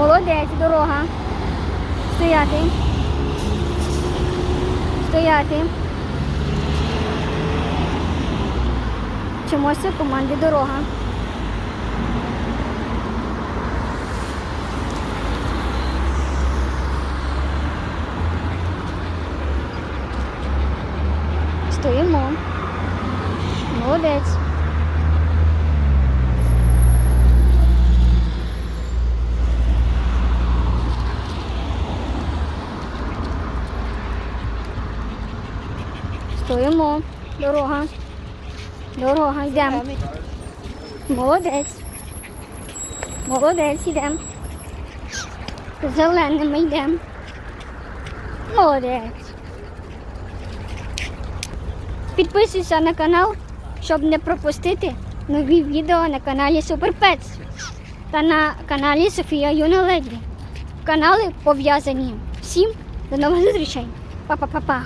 Молодець, дорога. Стояти. Стояти. Вчимося команди дорога. Стоїмо. Молодець. Стоїмо. Дорога. Дорога, йдемо. Молодець. Молодець, йдемо. Зеленими йдемо. Молодець. Підписуйся на канал, щоб не пропустити нові відео на каналі Суперпец та на каналі Софія Юна Леді. Канали пов'язані. Всім до нових зустрічей. Па-па-па-па.